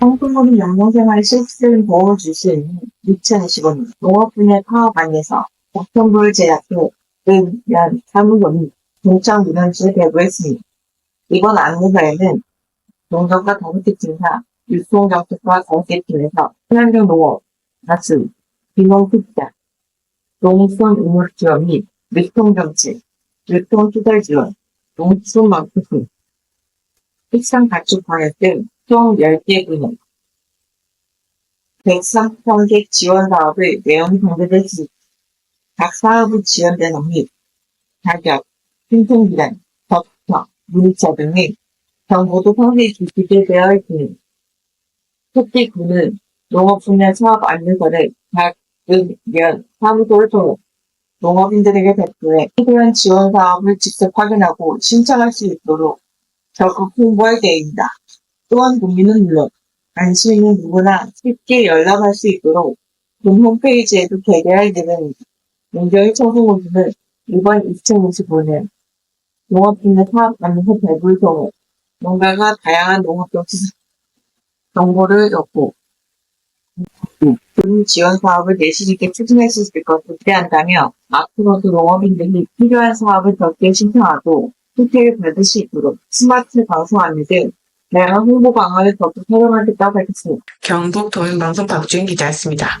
성품으로 영농생활 실습을 수 있는 2025년 농업 분야 파업 안에서 국정부를 제약해 의한 사무소 및 동창 민원실을 배부했습니다. 이번 안내서에는 농정과 동특징사, 유통정책과 정책팀에서 친환경 농업, 가스, 비농특자, 농촌 우물 지원 및 유통정책, 유통투자 지원, 농촌 마케팅, 특산 가축 방역 등 총 10개 분야 103평객 지원 사업을 내용 공개됐습니다. 각 사업의 지원 대상 및 자격, 신청기간, 접촉, 문의처 등의 정보도 상세히 기재되어 있습니다. 특히 구는 농업 분야 사업 안내서를 각 은, 면, 사무소를 통해 농업인들에게 배포해 필요한 지원 사업을 직접 확인하고 신청할 수 있도록 적극 홍보할 계획입니다. 또한 국민은 물론 관심 있는 누구나 쉽게 연락할 수 있도록 본 홈페이지에도 게재할 예정입니다. 민정의 청소모주는 이번 2025년 농업분야 사업 안내서 배부를 통해 농가가 다양한 농업 정치 정보를 얻고 군 지원 사업을 내실 있게 추진할 수 있을 것을 기대한다며 앞으로도 농업인들이 필요한 사업을 적게 신청하고 혜택을 받을 수 있도록 스마트 방송 안내 등 다양한 홍보 방안을 적극 활용하겠다고 밝혔습니다. 경북 도민방송 박주인 기자였습니다.